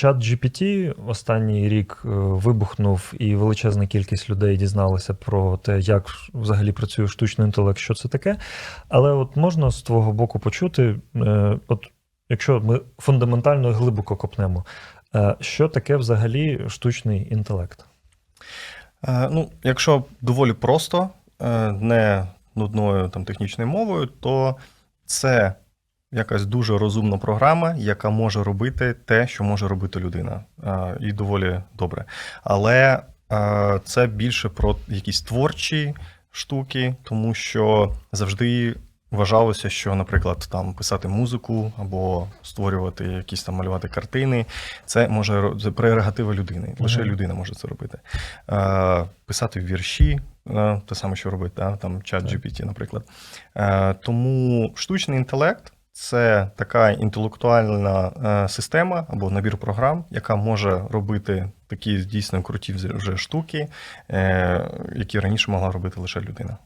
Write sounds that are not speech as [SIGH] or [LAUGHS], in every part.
чат GPT останній рік е, вибухнув, і величезна кількість людей дізналася про те, як взагалі працює штучний інтелект, що це таке. Але от можна з твого боку почути, е, от якщо ми фундаментально глибоко копнемо, е, що таке взагалі штучний інтелект? Ну, якщо доволі просто, не нудною там технічною мовою, то це якась дуже розумна програма, яка може робити те, що може робити людина, і доволі добре. Але це більше про якісь творчі штуки, тому що завжди. Вважалося, що, наприклад, там писати музику або створювати якісь там малювати картини, це може це прерогатива людини. Лише людина може це робити. Е, писати вірші, е, те саме, що робить, да? там чат. GPT, наприклад. Е, тому штучний інтелект це така інтелектуальна е, система або набір програм, яка може робити такі дійсно круті вже- штуки, е, які раніше могла робити лише людина.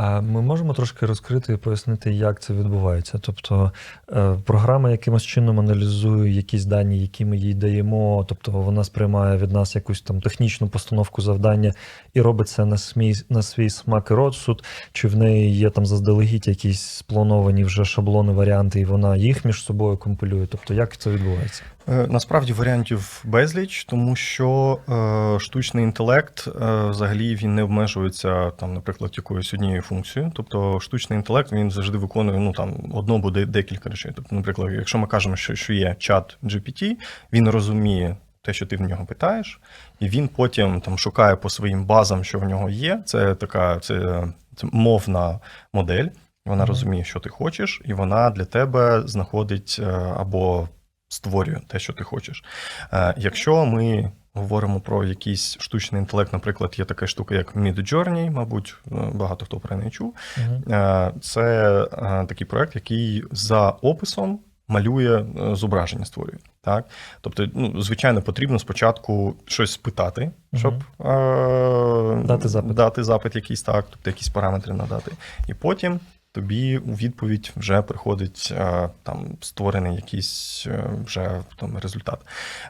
А ми можемо трошки розкрити і пояснити, як це відбувається. Тобто е, програма якимось чином аналізує якісь дані, які ми їй даємо, тобто вона сприймає від нас якусь там технічну постановку завдання і робить це на свій, на свій смак і розсуд, чи в неї є там заздалегідь якісь сплановані вже шаблони, варіанти, і вона їх між собою компілює. Тобто, як це відбувається? Е, Насправді варіантів безліч, тому що е, штучний інтелект е, взагалі він не обмежується там, наприклад, якоюсь однією функцією. Тобто штучний інтелект він завжди виконує ну там одно або де- декілька речей. Тобто, наприклад, якщо ми кажемо, що, що є чат GPT, він розуміє. Те, що ти в нього питаєш, і він потім там шукає по своїм базам, що в нього є. Це така це, це мовна модель. Вона Мгм. розуміє, що ти хочеш, і вона для тебе знаходить е, або створює те, що ти хочеш. Е, Якщо ми говоримо про якийсь штучний інтелект, наприклад, є така штука, як Midjourney, мабуть, е, багато хто про неї чув. Угу. Е, Це такий проект, який за описом малює зображення, створює. Так? Тобто, ну, звичайно, потрібно спочатку щось спитати, щоб е, Дати запит. дати запит якийсь так, тобто якісь параметри надати. І потім тобі у відповідь вже приходить е, там створений якийсь е, вже там результат.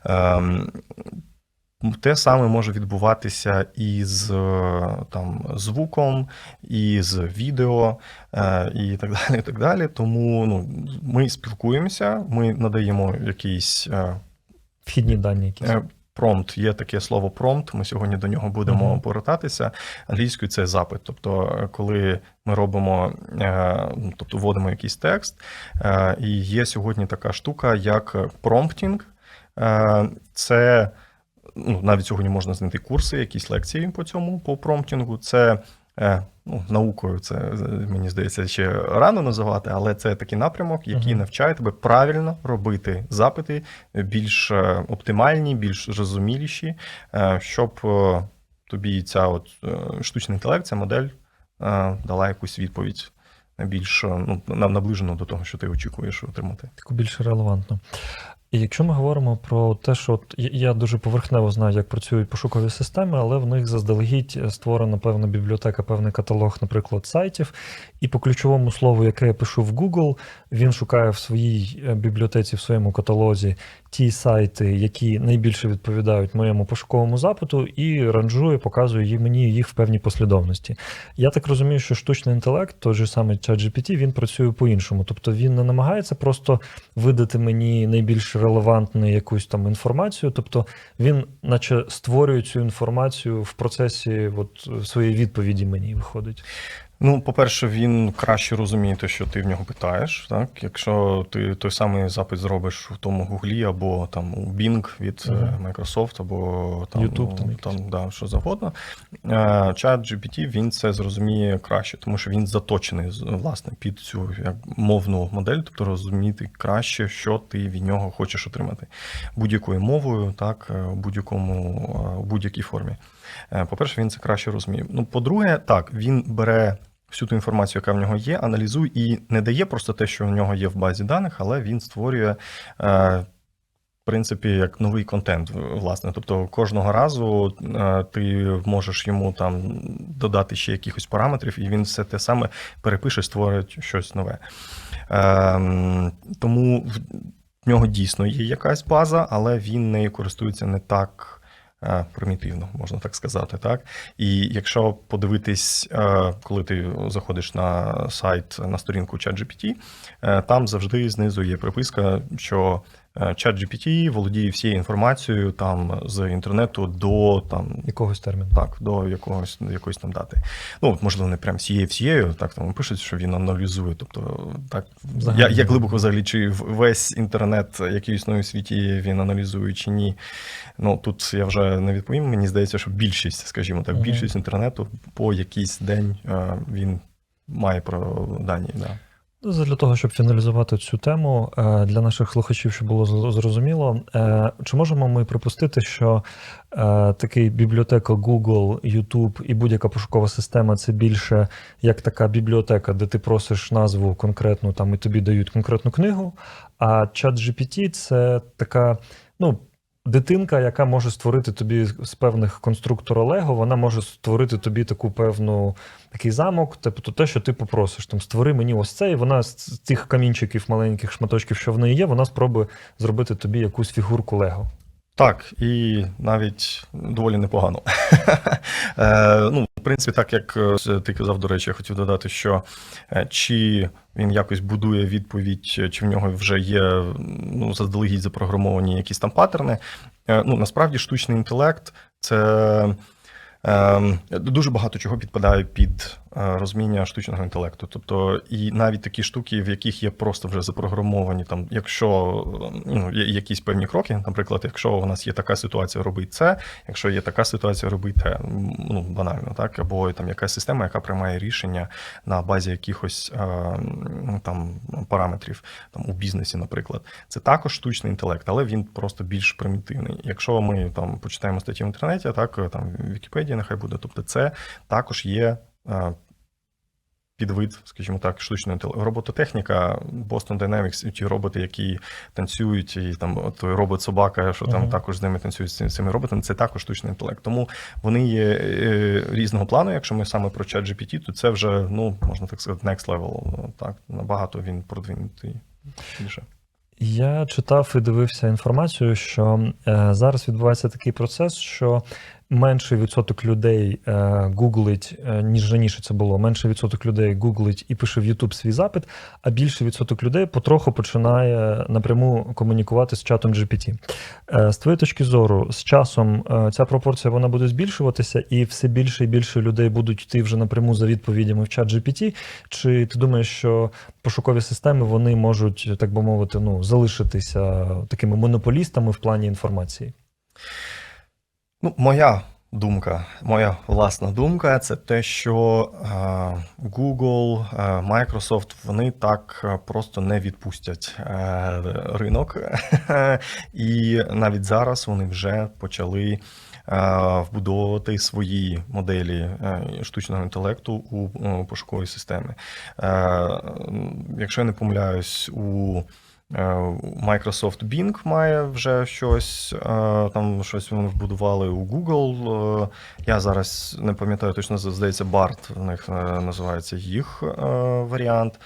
Ем, те саме може відбуватися і з е, там, звуком, і з відео, і так [LAUGHS] далі. І так далі. Тому ну, ми спілкуємося, ми надаємо якийсь е, Вхідні дані якісь. Промпт, є таке слово промпт. Ми сьогодні до нього будемо Мгм. повертатися. Англійською це запит. Тобто, коли ми робимо, е, ну, тобто вводимо якийсь текст, е, і є сьогодні така штука, як промптінг. Е, Це ну, навіть сьогодні можна знайти курси, якісь лекції по цьому, по промптінгу. Це ну, наукою, це е, мені здається, ще рано називати, але це такий напрямок, який навчає тебе правильно робити запити більш е, оптимальні, більш зрозуміліші, е, щоб е, тобі ця от е, штучний інтелект, ця модель е, дала якусь відповідь більш е, ну, наближену до того, що ти очікуєш отримати. таку більш релевантну. І якщо ми говоримо про те, що от я- дуже поверхнево знаю, як працюють пошукові системи, але в них заздалегідь створена певна бібліотека, певний каталог, наприклад, сайтів. І по ключовому слову, яке я пишу в Google, він шукає в своїй е, бібліотеці, в своєму каталозі ті сайти, які найбільше відповідають моєму пошуковому запиту, і ранжує, показує мені їх в певній послідовності. Я так розумію, що штучний інтелект, той же самий ChatGPT, він працює по-іншому. Тобто він не намагається просто видати мені релевантну якусь там інформацію. Тобто він, наче, створює цю інформацію в процесі от, своєї відповіді мені виходить. Ну, по-перше, він краще розуміє те, що ти в нього питаєш. Так? Якщо ти той самий запит зробиш в тому Гуглі або там у Bing від Мгм. Microsoft, або там, YouTube там ну, там да, що завгодно. е, Чат GPT він це зрозуміє краще, тому що він заточений власне під цю як, мовну модель, тобто розуміти краще, що ти від нього хочеш отримати будь-якою мовою, так, е, у будь-якому у будь-якій формі. По-перше, він це краще розуміє. Ну, по-друге, так, він бере всю ту інформацію, яка в нього є, аналізує і не дає просто те, що в нього є в базі даних, але він створює. Е, в принципі, як новий контент, власне. Тобто кожного разу е, ти можеш йому там додати ще якихось параметрів, і він все те саме перепише, створить щось нове. Ем, Тому в- В нього дійсно є якась база, але він нею користується не так. Е, Примітивно, можна так сказати, так. І якщо подивитись, е, коли ти заходиш на сайт на сторінку ChatGPT, е, там завжди знизу є приписка, що ChatGPT володіє всією інформацією там з інтернету до там Якогось терміну. так, до якогось якоїсь там дати. Ну, от, можливо, не прям всією всією, так там пишуть, що він аналізує. Тобто, так Взагалі. я, як глибоко взагалі, чи весь інтернет, який існує у світі, він аналізує чи ні. Ну тут я вже не відповім. Мені здається, що більшість, скажімо так, більшість інтернету по якийсь день е, він має про дані. Да. Ну, Для того, щоб фіналізувати цю тему, е, для наших слухачів, щоб було зрозуміло, е, чи можемо ми припустити, що е, такий бібліотека Google, YouTube і будь-яка пошукова система це більше як така бібліотека, де ти просиш назву конкретну там і тобі дають конкретну книгу. А ChatGPT – це така, ну. Дитинка, яка може створити тобі з певних конструктора Лего, вона може створити тобі таку певну такий замок, тобто те, що ти попросиш, там створи мені ось це, і вона з цих камінчиків, маленьких шматочків, що в неї є, вона спробує зробити тобі якусь фігурку Лего. Так, і навіть доволі непогано. [LAUGHS] Е, ну, в принципі, так як е, ти казав, до речі, я хотів додати, що е, чи він якось будує відповідь, чи в нього вже є ну, заздалегідь запрограмовані якісь там паттерни. Ну, насправді, штучний інтелект це. Ем, Дуже багато чого підпадає під розуміння штучного інтелекту. Тобто, і навіть такі штуки, в яких є просто вже запрограмовані, там, якщо е, ну, є якісь певні кроки, наприклад, якщо у нас є така ситуація, робить це, якщо є така ситуація, робить те, ну банально, так, або там якась система, яка приймає рішення на базі якихось е, там параметрів там у бізнесі, наприклад. Це також штучний інтелект, але він просто більш примітивний. Якщо ми там почитаємо статті в інтернеті, так там в Вікіпедії нехай буде, тобто це також є. Підвид, скажімо так, інтелекту. Робототехніка, Boston Dynamics, ті роботи, які танцюють, і там той робот-собака, що там Мгм. також з ними танцюють з цими- цими роботами, це також штучний інтелект. Тому вони є е, різного плану. Якщо ми саме про чат GPT, то це вже, ну, можна так сказати, next level. Так, набагато він продвинутий більше. Я читав і дивився інформацію, що е, зараз відбувається такий процес, що менший відсоток людей е, гуглить, е, ніж раніше це було. Менший відсоток людей гуглить і пише в YouTube свій запит, а більший відсоток людей потроху починає напряму комунікувати з чатом GPT. Е, з твоєї точки зору, з часом ця пропорція вона буде збільшуватися, і все більше і більше людей будуть йти вже напряму за відповідями в чат GPT? Чи ти думаєш, що пошукові системи вони можуть, так би мовити, ну залишитися такими монополістами в плані інформації? Ну, моя думка, моя власна думка, це те, що е, Google, е, Microsoft, вони так е, просто не відпустять ринок. [LAUGHS] І навіть зараз вони вже почали вбудовувати свої моделі штучного інтелекту у пошукові системи. Якщо я не помиляюсь, у Microsoft Bing має вже щось, е, там щось вони вбудували у Google. Е, Я зараз не пам'ятаю точно, здається, BART в них е, називається їх е, варіант.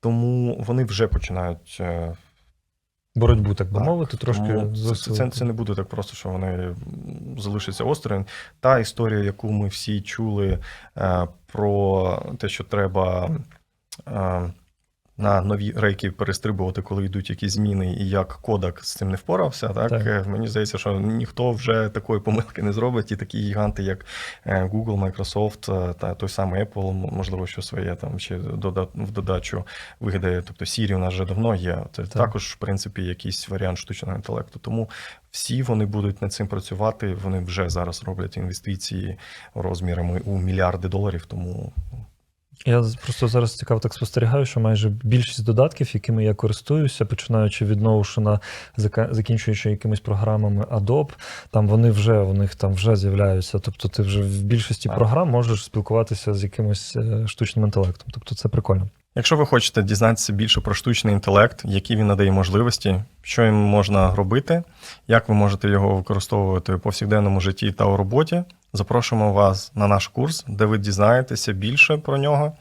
Тому вони вже починають. е, Боротьбу, так би мовити, трошки це, це, це не буде так просто, що вони залишаться осторонь. Та історія, яку ми всі чули е, про те, що треба. е, на нові рейки перестрибувати, коли йдуть якісь зміни, і як Кодак з цим не впорався, так, Так. Е, мені здається, що ніхто вже такої помилки не зробить. І такі гіганти, як е, Google, Microsoft е, та той самий Apple, можливо, що своє там ще в додачу вигадає. Тобто Siri у нас вже давно є. Це Так. також, в принципі, якийсь варіант штучного інтелекту. Тому всі вони будуть над цим працювати. Вони вже зараз роблять інвестиції розмірами у мільярди доларів. Тому Я просто зараз цікаво так спостерігаю, що майже більшість додатків, якими я користуюся, починаючи від Notion, закінчуючи якимись програмами Adobe, там вони вже у них там вже з'являються. Тобто, ти вже в більшості програм можеш спілкуватися з якимось е, штучним інтелектом. Тобто, це прикольно. Якщо ви хочете дізнатися більше про штучний інтелект, які він надає можливості, що їм можна робити, як ви можете його використовувати у повсякденному житті та у роботі, запрошуємо вас на наш курс, де ви дізнаєтеся більше про нього.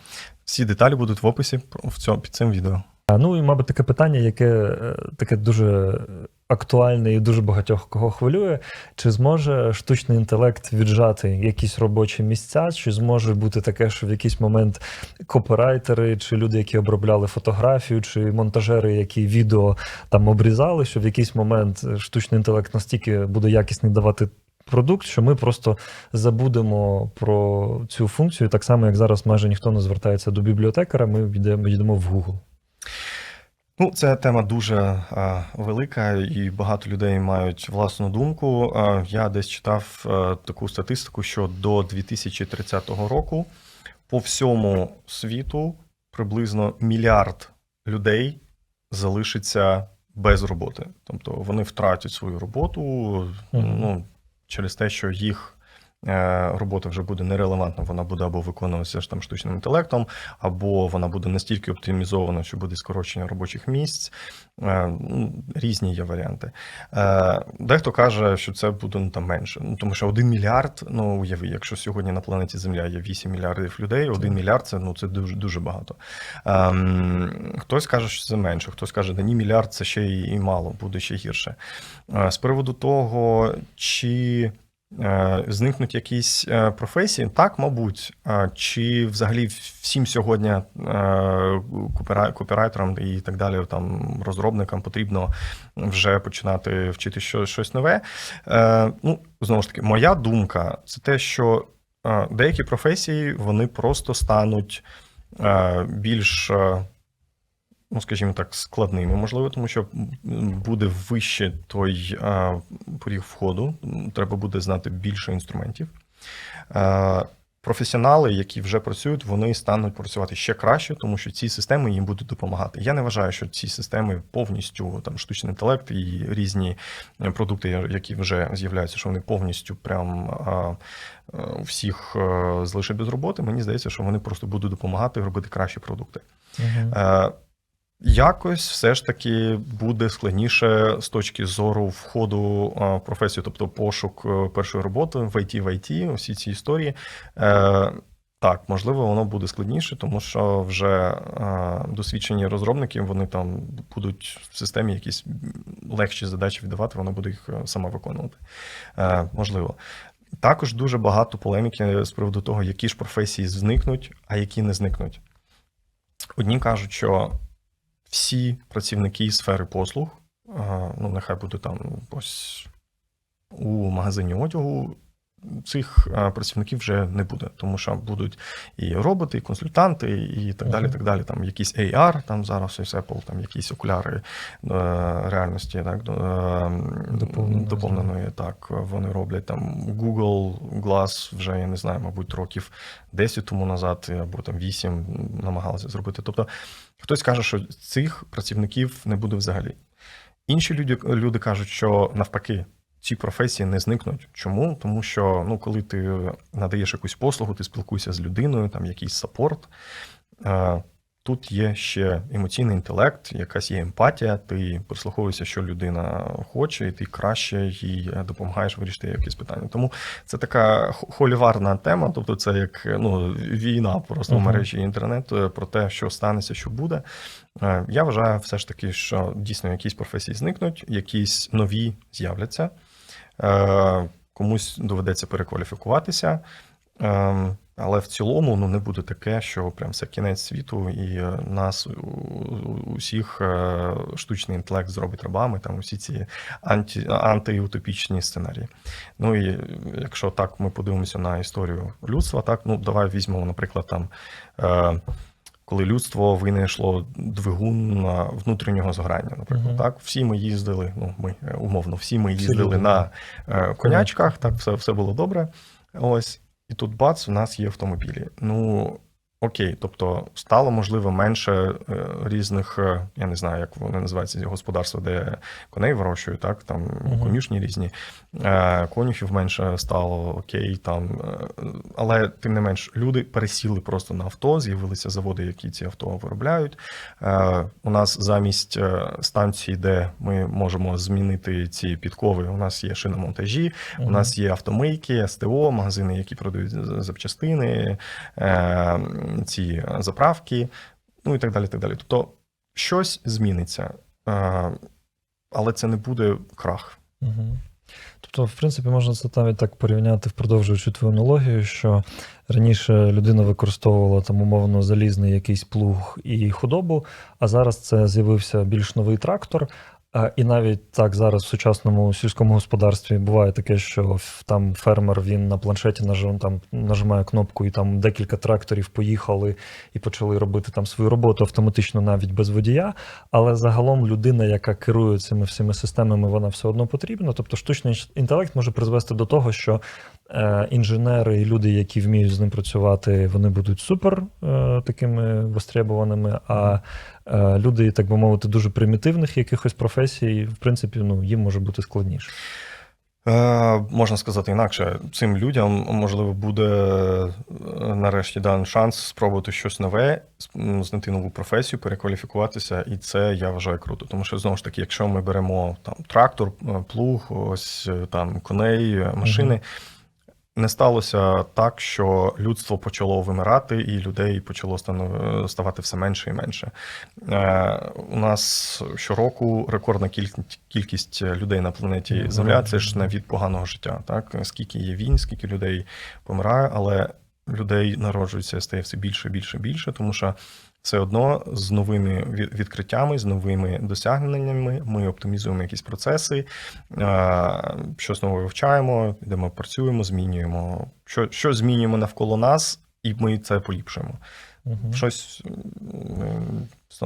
Всі деталі будуть в описі в цьому, під цим відео. Ну і, мабуть, таке питання, яке е, таке дуже актуальне і дуже багатьох кого хвилює. Чи зможе штучний інтелект віджати якісь робочі місця? Чи зможе бути таке, що в якийсь момент копірайтери, чи люди, які обробляли фотографію, чи монтажери, які відео там обрізали, що в якийсь момент штучний інтелект настільки буде якісний давати. Продукт, що ми просто забудемо про цю функцію, так само як зараз майже ніхто не звертається до бібліотекаря, ми йдемо, йдемо в Google. Ну, ця тема дуже а, велика, і багато людей мають власну думку. А, я десь читав а, таку статистику, що до 2030 року по всьому світу приблизно мільярд людей залишиться без роботи. Тобто вони втратять свою роботу Мгм. ну, через те, що їх. Е, Робота вже буде нерелевантна, вона буде або виконуватися ж там штучним інтелектом, або вона буде настільки оптимізована, що буде скорочення робочих місць. Е, ну, Різні є варіанти. Е, Дехто каже, що це буде ну, там менше. Ну тому що один мільярд, ну уяви, якщо сьогодні на планеті Земля є 8 мільярдів людей, один мільярд це ну це дуже дуже багато. Ем, Хтось каже, що це менше, хтось каже, да ні, мільярд це ще і мало, буде ще гірше. З приводу того, чи Зникнуть якісь е, професії, так, мабуть. Е, Чи взагалі всім сьогодні е, копірайтерам і так далі, там розробникам потрібно вже починати вчити щось нове. Е, Ну, знову ж таки, моя думка це те, що е, деякі професії вони просто стануть е, більш. Ну, скажімо так, складними, можливо, тому що буде вище той е, поріг входу, треба буде знати більше інструментів. Е, професіонали, які вже працюють, вони стануть працювати ще краще, тому що ці системи їм будуть допомагати. Я не вважаю, що ці системи повністю там штучний інтелект і різні е, продукти, які вже з'являються, що вони повністю прям е, всіх е, залишать без роботи. Мені здається, що вони просто будуть допомагати робити кращі продукти. Е, Якось все ж таки буде складніше з точки зору входу е, в професію, тобто пошук е, першої роботи в IT, в IT, усі ці історії. Е, Так, можливо, воно буде складніше, тому що вже досвідчені розробники вони там будуть в системі якісь легші задачі віддавати, воно буде їх сама виконувати. Можливо. Також дуже багато полеміки з приводу того, які ж професії зникнуть, а які не зникнуть. Одні кажуть, що всі працівники сфери послуг, ну нехай буде там ось у магазині одягу. Цих працівників вже не буде, тому що будуть і роботи, і консультанти, і так далі. Так далі. Там якісь AR, там зараз ось Apple, там якісь окуляри е, реальності, так, е, Доповненої, доповненої, так, вони роблять. Там Google Glass вже, я не знаю, мабуть, років 10 тому назад, або там 8 намагалися зробити. Тобто хтось каже, що цих працівників не буде взагалі. Інші люди, люди кажуть, що навпаки. Ці професії не зникнуть. Чому? Тому що ну, коли ти надаєш якусь послугу, ти спілкуєшся з людиною, там якийсь саппорт. Тут є ще емоційний інтелект, якась є емпатія, ти прислуховуєшся, що людина хоче, і ти краще їй допомагаєш вирішити якісь питання. Тому це така холіварна тема, тобто це як ну, війна просто в мережі інтернету про те, що станеться, що буде. Е, Я вважаю все ж таки, що дійсно якісь професії зникнуть, якісь нові з'являться. Е, Комусь доведеться перекваліфікуватися. Але в цілому ну, не буде таке, що прям це кінець світу, і е, нас усіх е, штучний інтелект зробить рабами, там усі ці анті, антиутопічні сценарії. Ну і якщо так ми подивимося на історію людства, так ну давай візьмемо, наприклад, там. Е, коли людство винайшло двигун а, внутрішнього згорання, наприклад, Мгм. так всі ми їздили. Ну ми умовно, всі ми їздили люди, на конячках, так все, все було добре. Ось і тут бац, у нас є автомобілі. Ну окей, тобто стало можливо менше е, різних, е, я не знаю, як вони називаються господарства, де коней вирощують, так там Мгм. конюшні різні. Е, Конюхів менше стало окей, там, але тим не менш, люди пересіли просто на авто, з'явилися заводи, які ці авто виробляють. У нас замість станції, де ми можемо змінити ці підкови, у нас є шиномонтажі, у нас є автомийки, СТО, магазини, які продають запчастини, ці заправки, ну і так далі. так далі. Тобто щось зміниться, але це не буде крах. Угу. Тобто, в принципі, можна це навіть так порівняти, продовжуючи твою аналогію, що раніше людина використовувала там умовно залізний якийсь плуг і худобу, а зараз це з'явився більш новий трактор. І навіть так зараз в сучасному сільському господарстві буває таке, що там фермер він на планшеті нажим, там, нажимає кнопку, і там декілька тракторів поїхали і почали робити там свою роботу автоматично навіть без водія. Але загалом людина, яка керує цими всіми системами, вона все одно потрібна. Тобто штучний інтелект може призвести до того, що інженери і люди, які вміють з ним працювати, вони будуть супер е, такими востребованими. А е, люди, так би мовити, дуже примітивних якихось професій, в принципі, ну їм може бути складніше. Е, можна сказати інакше, цим людям можливо буде е, нарешті дан шанс спробувати щось нове, знайти нову професію, перекваліфікуватися, і це я вважаю круто. Тому що знову ж таки, якщо ми беремо там трактор, е, плуг, ось е, там коней, е, машини. Не сталося так, що людство почало вимирати, і людей почало ставати все менше і менше. Е, у нас щороку рекордна кількість людей на планеті Земля це ж не від поганого життя. Так? Скільки є війн, скільки людей помирає, але людей народжується стає все більше, більше, більше, тому що все одно з новими відкриттями, з новими досягненнями ми оптимізуємо якісь процеси, що щось нове вивчаємо, йдемо, працюємо, змінюємо. Що, що змінюємо навколо нас, і ми це поліпшуємо. Угу. Щось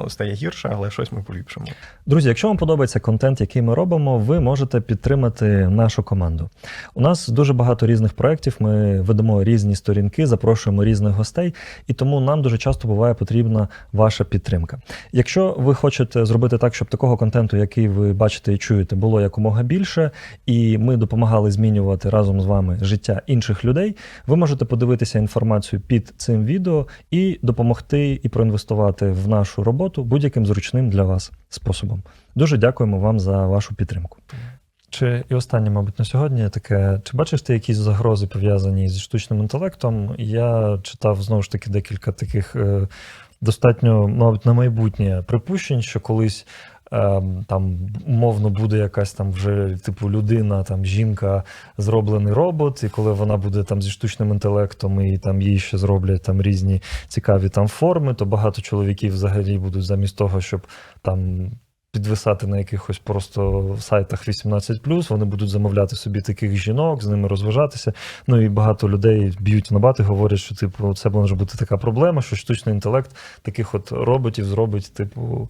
стає гірше, але щось ми поліпшимо. Друзі, якщо вам подобається контент, який ми робимо, ви можете підтримати нашу команду. У нас дуже багато різних проєктів. Ми ведемо різні сторінки, запрошуємо різних гостей, і тому нам дуже часто буває потрібна ваша підтримка. Якщо ви хочете зробити так, щоб такого контенту, який ви бачите і чуєте, було якомога більше, і ми допомагали змінювати разом з вами життя інших людей, ви можете подивитися інформацію під цим відео і допомогти і проінвестувати в нашу роботу будь-яким зручним для вас способом. Дуже дякуємо вам за вашу підтримку. Чи і останнє, мабуть, на сьогодні таке: чи бачиш ти якісь загрози пов'язані зі штучним інтелектом? Я читав знову ж таки декілька таких е, достатньо, мабуть, на майбутнє припущень, що колись. Ем, Там умовно буде якась там вже типу людина, там жінка, зроблений робот, і коли вона буде там зі штучним інтелектом, і там їй ще зроблять там різні цікаві там форми, то багато чоловіків взагалі будуть замість того, щоб там підвисати на якихось просто сайтах 18+, вони будуть замовляти собі таких жінок, з ними розважатися. Ну і багато людей б'ють на бати, говорять, що типу це може бути така проблема, що штучний інтелект таких от роботів зробить, типу,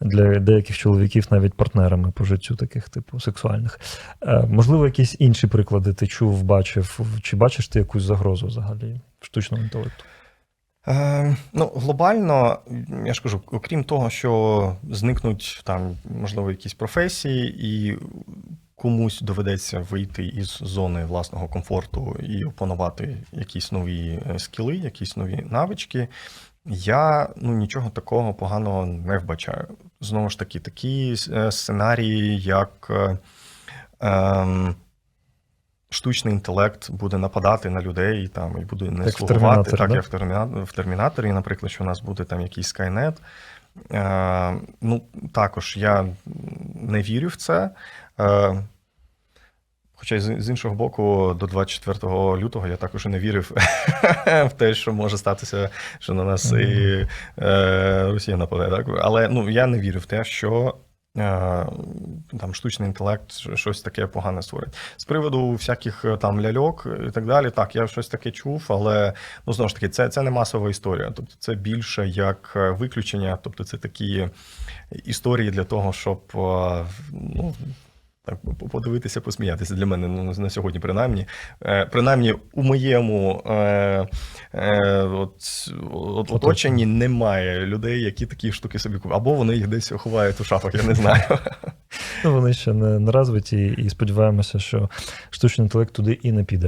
для деяких чоловіків навіть партнерами по життю, таких, типу, сексуальних. Е, можливо, якісь інші приклади ти чув, бачив, чи бачиш ти якусь загрозу взагалі штучному інтелекту? Е, ну, глобально, я ж кажу, окрім того, що зникнуть там, можливо, якісь професії, і комусь доведеться вийти із зони власного комфорту і опанувати якісь нові е, скіли, якісь нові навички. Я ну, нічого такого поганого не вбачаю. Знову ж таки, такі е, сценарії, як. е, ем, штучний інтелект буде нападати на людей там і буде не Як слугувати, «Термінаторі», так да? як в «Терміна- в Термінаторі, наприклад, що у нас буде там якийсь Skynet. Е, ну, також я не вірю в це. Е, Хоча з з іншого боку, до 24 лютого я також і не вірив [LAUGHS] в те, що може статися, що на нас і е, Росія нападе. Так? Але ну, я не вірю в те, що там штучний інтелект щось таке погане створить. З приводу всяких е, там ляльок і так далі, так, я щось таке чув, але ну знову ж таки, це, це не масова історія. Тобто це більше як е, виключення, тобто це такі історії для того, щоб е, ну, так, подивитися, посміятися для мене ну, на сьогодні, принаймні. Е, принаймні, у моєму е, е, от, от, оточенні немає людей, які такі штуки собі купують. Або вони їх десь ховають у шафах, я не знаю. Ну, вони ще не, не розвиті, і сподіваємося, що штучний інтелект туди і не піде.